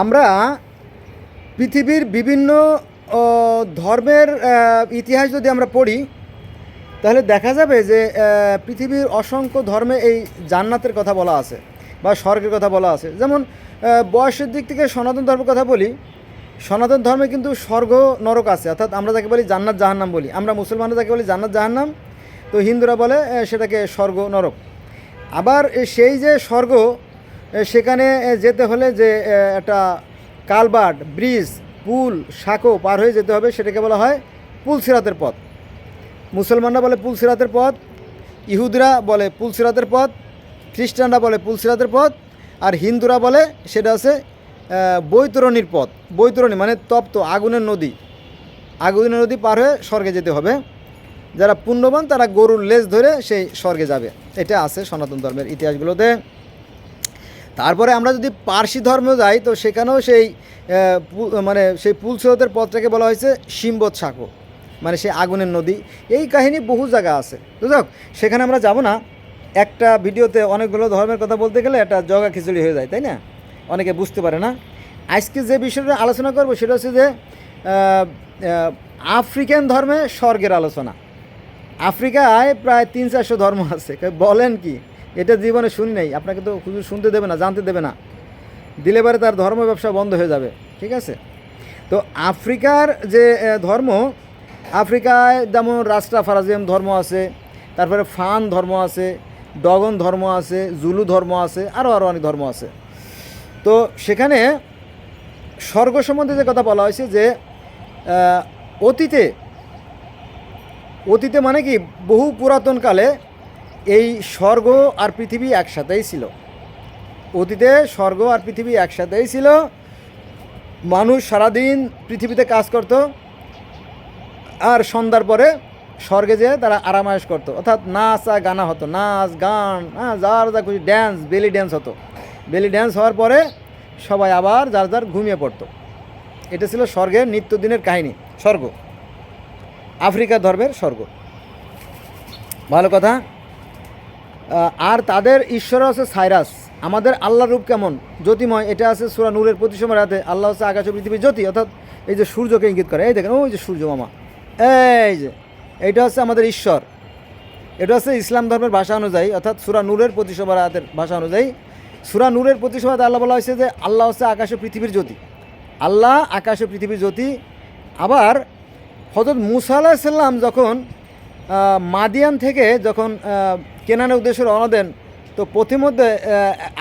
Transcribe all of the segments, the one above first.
আমরা পৃথিবীর বিভিন্ন ধর্মের ইতিহাস যদি আমরা পড়ি, তাহলে দেখা যাবে যে পৃথিবীর অসংখ্য ধর্মে এই জান্নাতের কথা বলা আছে বা স্বর্গের কথা বলা আছে। যেমন বয়সের দিক থেকে সনাতন ধর্মের কথা বলি, সনাতন ধর্মে কিন্তু স্বর্গ নরক আছে। অর্থাৎ আমরা যাকে বলি জান্নাত জাহান্নাম বলি। আমরা মুসলমানরা যাকে বলি জান্নাত জাহান্নাম, তো হিন্দুরা বলে সেটাকে স্বর্গ নরক। আবার সেই যে স্বর্গ সেখানে যেতে হলে যে একটা কালবার্ড ব্রিজ পুল সাঁকো পার হয়ে যেতে হবে সেটাকে বলা হয় পুল সিরাতের পথ। মুসলমানরা বলে পুল সিরাতের পথ ইহুদরা বলে পুল সিরাতের পথ খ্রিস্টানরা বলে পুল সিরাতের পথ আর হিন্দুরা বলে সেটা আহ, বৈতরণীর পথ। বৈতরণী মানে তপ্ত আগুনের নদী। আগুনের নদী পার হয়ে স্বর্গে যেতে হবে। যারা পুণ্যবান তারা গরুর লেজ ধরে সেই স্বর্গে যাবে। এটা আছে সনাতন ধর্মের ইতিহাসগুলোতে। তারপরে আমরা যদি পার্সি ধর্মে যাই, তো সেখানেও সেই মানে সেই পুলসিরতের পথটাকে বলা হয়েছে সিম্বত সাঁকো মানে সেই আগুনের নদী। এই কাহিনী বহু জায়গা আছে। যাক সেখানে আমরা যাব না। একটা ভিডিওতে অনেকগুলো ধর্মের কথা বলতে গেলে একটা জগা খিচুড়ি হয়ে যায়, তাই না? অনেকে বুঝতে পারে না। আজকে যে বিষয়টা আলোচনা করব, সেটা হচ্ছে যে আফ্রিকান ধর্মে স্বর্গের আলোচনা। আফ্রিকায় প্রায় তিন চারশো ধর্ম আছে। বলেন কি? এটা জীবনে শুনি নাই। আপনাকে তো শুধু শুনতে দেবে না, জানতে দেবে না। দিলে পরে তার ধর্ম ব্যবসা বন্ধ হয়ে যাবে, ঠিক আছে? তো আফ্রিকার যে ধর্ম, আফ্রিকায় যেমন রাস্ট্রা ফারাজিয়াম ধর্ম আছে, তারপরে ফান ধর্ম আছে, ডগন ধর্ম আছে, জুলু ধর্ম আছে আরও আরও অনেক ধর্ম আছে। তো সেখানে স্বর্গ সম্বন্ধে যে কথা বলা হয়েছে যে অতীতে অতীতে মানে কি, বহু পুরাতন কালে এই স্বর্গ আর পৃথিবী একসাথেই ছিল। অতীতে স্বর্গ আর পৃথিবী একসাথেই ছিল। মানুষ সারাদিন পৃথিবীতে কাজ করত। আর সন্ধ্যার পরে স্বর্গে যেয়ে তারা আরামায়েশ করতো। অর্থাৎ নাচ আর গানা হতো। নাচ, গান হ্যাঁ যার যা খুশি ড্যান্স বেলি ড্যান্স হতো। বেলি ড্যান্স হওয়ার পরে সবাই আবার যার যার ঘুমিয়ে পড়তো। এটা ছিল স্বর্গের নিত্যদিনের কাহিনী। স্বর্গ। আফ্রিকা ধর্মের স্বর্গ। ভালো কথা। আর তাদের ঈশ্বর আছে সাইরাস। আমাদের আল্লাহর রূপ কেমন? জ্যোতিময়, এটা আছে সুরা নূরের প্রতি সময় রাতে। আল্লাহ হচ্ছে আকাশ পৃথিবীর জ্যোতি, অর্থাৎ এই যে সূর্যকে ইঙ্গিত করে। এই দেখেন, ওই যে সূর্য মামা। এই যে এইটা হচ্ছে আমাদের ঈশ্বর। এটা হচ্ছে ইসলাম ধর্মের ভাষা অনুযায়ী, অর্থাৎ সুরা নূরের প্রতিসভা রাতের ভাষা অনুযায়ী। সুরা নূরের প্রতিসভাতে আল্লাহ বলা হয়েছে যে, আল্লাহ হচ্ছে আকাশে পৃথিবীর জ্যোতি। আল্লাহ আকাশে পৃথিবীর জ্যোতি। আবার হজরত মুসা আলাহিসাল্লাম যখন মাদিয়ান থেকে যখন কেনানের উদ্দেশ্যে রওনা দেন, তো পথিমধ্যে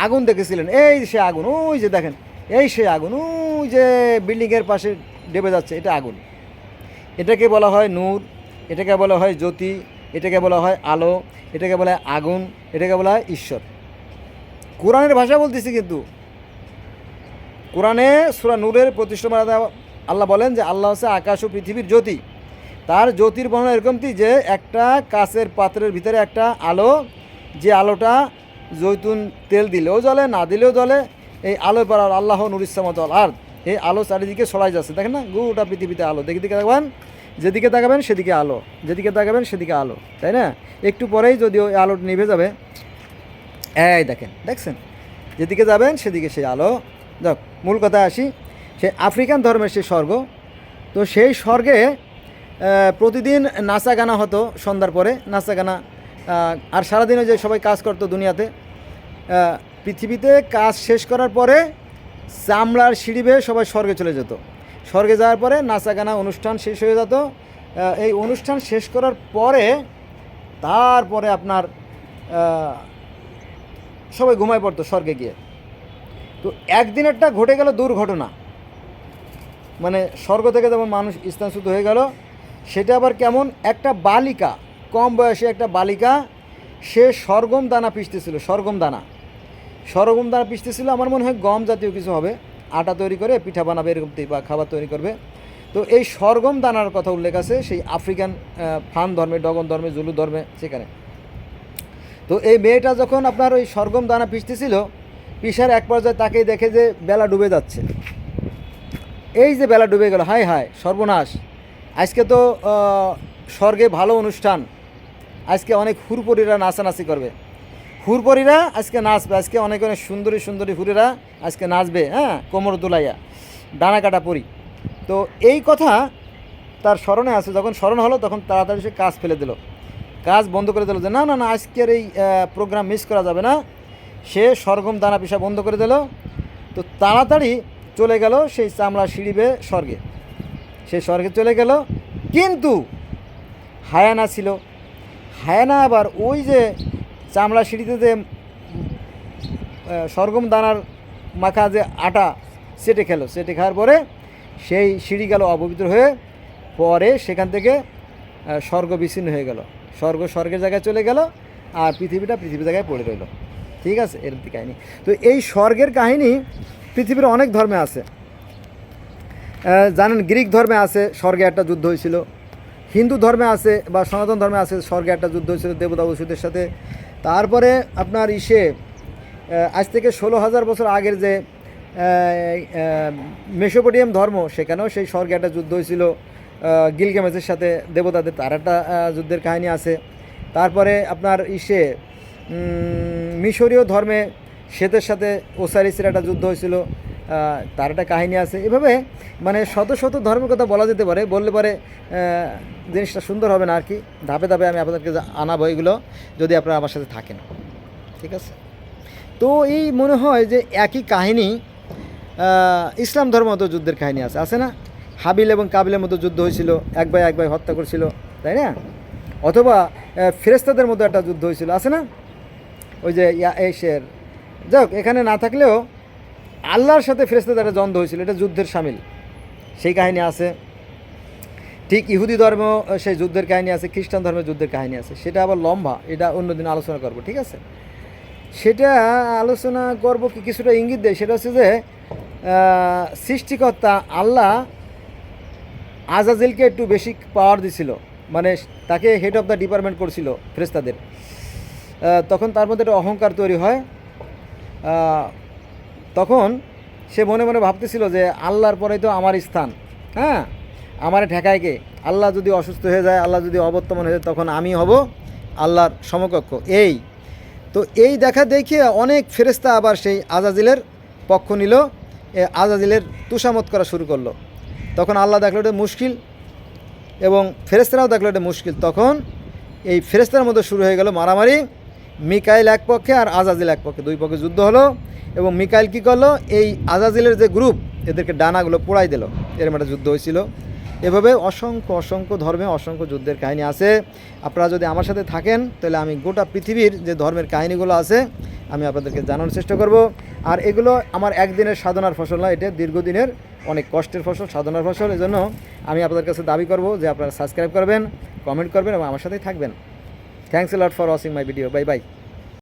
আগুন দেখেছিলেন। এই সে আগুন, ওই যে দেখেন, এই সে আগুন, ওই যে বিল্ডিংয়ের পাশে ডেবে যাচ্ছে, এটা আগুন। এটাকে বলা হয় নূর, এটাকে বলা হয় জ্যোতি, এটাকে বলা হয় আলো, এটাকে বলা হয় আগুন, এটাকে বলা হয় ঈশ্বর। কোরআনের ভাষা বলতেছি কিন্তু, কোরআনে সুরা নূরের প্রতিষ্ঠা আল্লাহ বলেন যে আল্লাহ হচ্ছে আকাশ ও পৃথিবীর জ্যোতি। তার জ্যোতির বর্ণনা এরকমটি যে একটা কাচের পাত্রের ভিতরে একটা আলো, যে আলোটা জৈতুন তেল দিলেও জ্বলে, না দিলেও জ্বলে, এই আলো পর আল্লাহ নুরিসামত আর এই আলো চারিদিকে ছড়াই যাচ্ছে। দেখেন না, গোটা পৃথিবীতে আলো। দেখে দিকে দেখবেন যেদিকে তাকাবেন, সেদিকে আলো। যেদিকে তাকাবেন, সেদিকে আলো। তাই না? একটু পরেই যদি ওই আলো নিভে যাবে, এই দেখেন, দেখছেন? যেদিকে যাবেন, সেদিকে সেই আলো। যাক, মূল কথা আসি। সে আফ্রিকান ধর্মের সেই স্বর্গ। তো সেই স্বর্গে প্রতিদিন নাচা গানা হতো সন্ধ্যার পরে, নাচা গানা। আর সারাদিনও যে সবাই কাজ করতো দুনিয়াতে। পৃথিবীতে কাজ শেষ করার পরে চামড়ার সিঁড়ি বেয়ে সবাই স্বর্গে চলে যেত। স্বর্গে যাওয়ার পরে নাচা গানা অনুষ্ঠান শেষ হয়ে যেত। এই অনুষ্ঠান শেষ করার পরে, তারপরে আপনার সবাই ঘুমায় পড়তো স্বর্গে গিয়ে। তো একদিনেরটা ঘটে গেল দুর্ঘটনা। মানে স্বর্গ থেকে যেমন মানুষ স্থানচ্যুত হয়ে গেল সেটা আবার কেমন? একটা বালিকা, কম বয়সে একটা বালিকা, সে সরগম দানা পিষতেছিল, সরগম দানা। সরগম দানা পিষতেছিল, আমার মনে হয় গম জাতীয় কিছু হবে। আটা তৈরি করে, পিঠা বানাবে, এরকম বা খাবার তৈরি করবে। তো এই সরগম দানার কথা উল্লেখ আছে, সেই আফ্রিকান ফান ধর্মে, ডগন ধর্মে, জুলু ধর্মে, সেখানে। তো এই মেয়েটা যখন আপনার ওই সরগম দানা পিষতেছিল পিসার এক পর্যায়ে তাকেই দেখে যে বেলা ডুবে যাচ্ছে। এই যে বেলা ডুবে গেল, হায় হায়, সর্বনাশ। আজকে তো স্বর্গে ভালো অনুষ্ঠান। আজকে অনেক হুরপরিরা নাচানাচি করবে। হুরপরীরা আজকে নাচবে, আজকে অনেক অনেক সুন্দরী সুন্দরী হুরেরা আজকে নাচবে হ্যাঁ কোমর দুলাইয়া, ডানা কাটা পরি। তো এই কথা তার স্মরণে আছে, যখন স্মরণ হলো তখন তাড়াতাড়ি সে কাজ ফেলে দিল। কাজ বন্ধ করে দিল যে, না না না, আজকের এই প্রোগ্রাম মিস করা যাবে না। সে সরগম দানা পিসা বন্ধ করে দিল। তো তাড়াতাড়ি চলে গেল সেই চামড়া সিঁড়ি বেয়ে স্বর্গে। সে স্বর্গে চলে গেল। কিন্তু হায়ানা ছিল। হায়ানা আবার ওই যে চামড়া সিঁড়িতে যে সরগম দানার মাখা যে আটা সেটে খেলো, সেটে খাওয়ার পরে সেই সিঁড়ি গেল অপবিত্র হয়ে, পরে সেখান থেকে স্বর্গ বিচ্ছিন্ন হয়ে গেল। স্বর্গ স্বর্গের জায়গায় চলে গেল আর পৃথিবীটা পৃথিবীর জায়গায় পড়ে রইল। ঠিক আছে? এরকম কাহিনী। তো এই স্বর্গের কাহিনী পৃথিবীর অনেক ধর্মে আছে। জানেন গ্রিক ধর্মে আছে স্বর্গে একটা যুদ্ধ হয়েছিল। হিন্দু ধর্মে আছে বা সনাতন ধর্মে আছে স্বর্গে একটা যুদ্ধ হয়েছিল দেবতা ওষুধের সাথে। তারপরে আপনার ইসে আজ থেকে ষোলো হাজার বছর আগের যে মেসোপোটিয়াম ধর্ম সেখানেও সেই স্বর্গে একটা যুদ্ধ হয়েছিল আহ, সাথে দেবতাদের তার একটা যুদ্ধের কাহিনী আছে। তারপরে আপনার ইসে মিশরীয় ধর্মে শ্বেতের সাথে ওসারিসের একটা যুদ্ধ হয়েছিল। তার একটা কাহিনী আছে। এভাবে মানে শত শত ধর্মের কথা বলা যেতে পারে, বললে পরে জিনিসটা সুন্দর হবে না আর কি ধাপে ধাপে আমি আপনাদেরকে আনাবো এগুলো, যদি আপনারা আমার সাথে থাকেন। ঠিক আছে? তো এই মনে হয় যে একই কাহিনী ইসলাম ধর্ম মতো যুদ্ধের কাহিনী আছে। আছে না? হাবিল এবং কাবিলের মতো যুদ্ধ হয়েছিল, এক ভাই এক ভাই হত্যা করছিল, তাই না? অথবা ফেরেস্তাদের মতো একটা যুদ্ধ হয়েছিল, আছে না? ওই যে ইয়া এসের যাক এখানে না থাকলেও আল্লাহর সাথে ফেরেস্তাদের একটা দ্বন্দ্ব হয়েছিল, এটা যুদ্ধের সামিল। সেই কাহিনী আছে। ঠিক ইহুদি ধর্ম, সেই যুদ্ধের কাহিনী আছে, খ্রিস্টান ধর্মের যুদ্ধের কাহিনী আছে। সেটা আবার লম্বা, এটা অন্যদিন আলোচনা করব, ঠিক আছে? সেটা আলোচনা করব কি কিছুটা ইঙ্গিত দেয়, সেটা হচ্ছে যে সৃষ্টিকর্তা আল্লাহ আজাজিলকে একটু বেশি পাওয়ার দিছিল। মানে তাকে হেড অফ দ্য ডিপার্টমেন্ট করছিল ফ্রেস্তাদের তখন তার মধ্যে একটা অহংকার তৈরি হয়। তখন সে মনে মনে ভাবতেছিল যে আল্লাহর পরেই তো আমার স্থান হ্যাঁ? আমার ঠেকায় কে? আল্লাহ যদি অসুস্থ হয়ে যায়, আল্লাহ যদি অবর্তমান হয়ে যায়, তখন আমি হব আল্লাহর সমকক্ষ। এই। তো এই দেখা দেখিয়ে অনেক ফেরেস্তা আবার সেই আজাজিলের পক্ষ নিল, এ আজাজিলের তুষামত করা শুরু করল। তখন আল্লাহ দেখল এটা মুশকিল এবং ফেরেস্তারাও দেখল এটা মুশকিল। তখন এই ফেরেস্তার মধ্যে শুরু হয়ে গেল মারামারি মিকাইল এক পক্ষে আর আজাজিল এক পক্ষে। দুই পক্ষে যুদ্ধ হলো এবং মিকাইল কী করল? এই আজাজিলের যে গ্রুপ, এদেরকে ডানাগুলো পোড়াই দিল। এরকম একটা যুদ্ধ হয়েছিল। এভাবে অসংখ্য অসংখ্য ধর্মে অসংখ্য যুদ্ধের কাহিনী আছে। আপনারা যদি আমার সাথে থাকেন, তাহলে আমি গোটা পৃথিবীর যে ধর্মের কাহিনীগুলো আছে, আমি আপনাদেরকে জানানোর চেষ্টা করব। আর এগুলো আমার একদিনের সাধনার ফসল না এটা দীর্ঘদিনের অনেক কষ্টের ফসল, সাধনার ফসল। এজন্য আমি আপনাদের কাছে দাবি করব যে আপনারা সাবস্ক্রাইব করবেন, কমেন্ট করবেন এবং আমার সাথেই থাকবেন। Thanks a lot for watching my video. Bye bye.